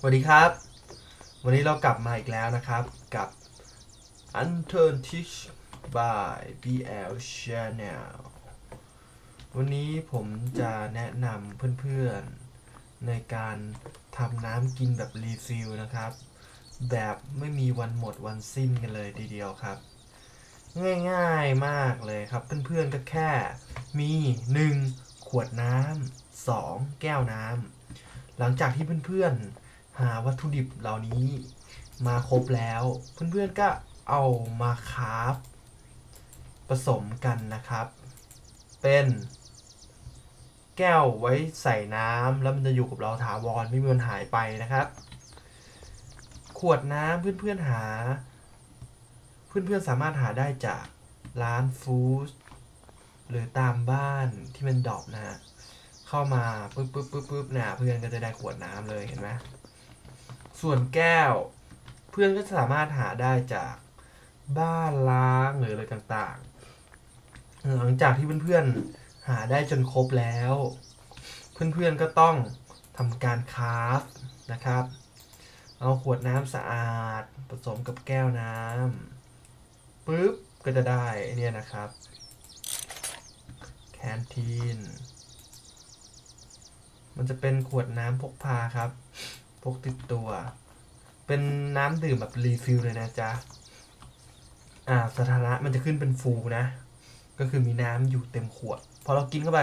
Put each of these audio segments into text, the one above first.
สวัสดีครับ วันนี้เรากลับมาอีกแล้วนะครับกับ Unturn Teach by BL Channel วันนี้ผมจะแนะนำเพื่อนๆ ในการทำน้ำกินแบบรีฟิลนะครับ แบบไม่มีวันหมดวันสิ้นกันเลยทีเดียวครับ ง่ายๆมากเลยครับ เพื่อนๆก็แค่มี 1 ขวดน้ำ2 แก้วน้ำหลังจากที่เพื่อนๆ หาวัตถุดิบเหล่านี้มาครบแล้ว เพื่อนๆก็เอามาคราฟผสมกันนะครับ เป็นแก้วไว้ใส่น้ำแล้วมันจะอยู่กับเราถาวรไม่มีวันหายไปนะครับ ขวดน้ำเพื่อนๆหา เพื่อนๆสามารถหาได้จากร้านฟู้ดหรือตามบ้านที่มันดรอปนะฮะเข้ามาปุ๊บปุ๊บปุ๊บปุ๊บนี่ยเพื่อนก็จะได้ขวดน้ำเลยเห็นไหม ส่วนแก้ว เพื่อนก็สามารถหาได้จากบ้านล้างหรืออะไรต่างๆ หลังจากที่เพื่อนๆหาได้จนครบแล้ว เพื่อนๆก็ต้องทำการคราฟนะครับ เอาขวดน้ำสะอาด ผสมกับแก้วน้ำปุ๊บก็จะได้เนี่ยนะครับแคนทีนมันจะเป็นขวดน้ำพกพาครับ กติดตัว เป็นน้ำดื่มแบบรีฟิลเลยนะจ๊ะ อ่าสถานะมันจะขึ้นเป็นฟูนะ ก็คือมีน้ำอยู่เต็มขวด พอเรากินเข้าไป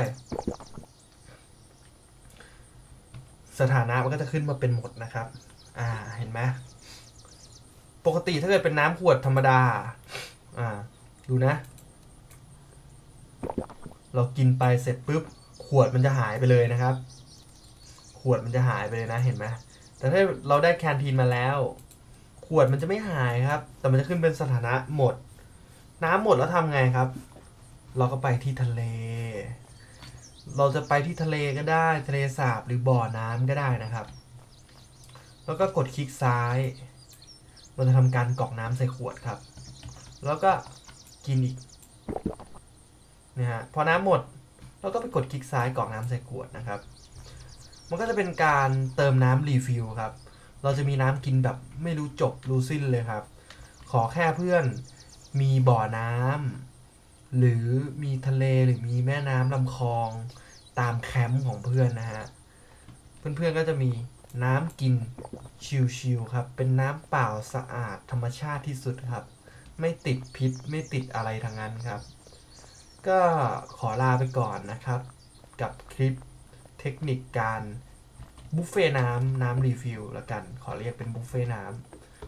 สถานะมันก็จะขึ้นมาเป็นหมดนะครับ อ่า เห็นไหมปกติถ้าเกิดเป็นน้ำขวดธรรมดา อ่า ดูนะ เรากินไปเสร็จปุ๊บ ขวดมันจะหายไปเลยนะครับ ขวดมันจะหายไปเลยนะ เห็นไหม แต่ถ้าเราได้แคนทีนมาแล้ว ขวดมันจะไม่หายครับ แต่มันจะขึ้นเป็นสถานะหมด น้ำหมดแล้วทำไงครับ เราก็ไปที่ทะเล เราจะไปที่ทะเลก็ได้ทะเลสาบหรือบ่อน้ำก็ได้นะครับ แล้วก็กดคลิกซ้ายมันจะทำการกรอกน้ำใส่ขวดครับ แล้วก็กินอีกนะฮะพอน้ำหมดเราก็ไปกดคลิกซ้ายกรอกน้ำใส่ขวดนะครับ มันก็จะเป็นการเติมน้ำรีฟิลครับ เราจะมีน้ำกินแบบไม่รู้จบรู้สิ้นเลยครับ ขอแค่เพื่อนมีบ่อน้ำหรือมีทะเลหรือมีแม่น้ำลำคลองตามแคมป์ของเพื่อนนะฮะ เพื่อนๆก็จะมีน้ำกินชิลๆครับ เป็นน้ำเปล่าสะอาดธรรมชาติที่สุดครับ ไม่ติดพิษไม่ติดอะไรทางนั้นครับ ก็ขอลาไปก่อนนะครับ กับคลิป ทคนิคการบุฟเฟ่น้ำน้ำรีฟิลละกัน ขอเรียกเป็นบุฟเฟ่น้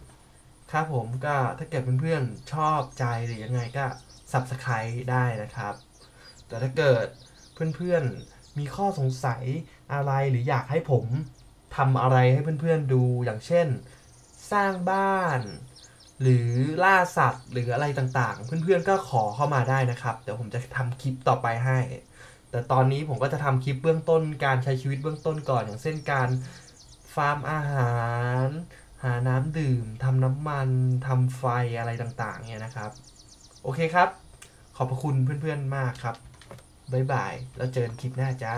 ำครับผมก็ถ้าเกิดเพื่อนๆชอบใจหรือยังไงก็ Subscribe ได้นะครับ แต่ถ้าเกิดเพื่อนๆมีข้อสงสัยอะไรหรืออยากให้ผมทำอะไรให้เพื่อนๆดูอย่างเช่น สร้างบ้าน หรือล่าสัตว์หรืออะไรต่างๆ เพื่อนๆก็ขอเข้ามาได้นะครับ เดี๋ยวผมจะทำคลิปต่อไปให้ แต่ตอนนี้ผมก็จะทำคลิปเบื้องต้นการใช้ชีวิตเบื้องต้นก่อน อย่างเช่นการฟาร์มอาหาร หาน้ำดื่มทำน้ำมันทำไฟอะไรต่างๆเนี่ยนะครับ โอเคครับ ขอบพระคุณเพื่อนๆมากครับบ๊ายบาย แล้วเจอกันคลิปหน้าจ้า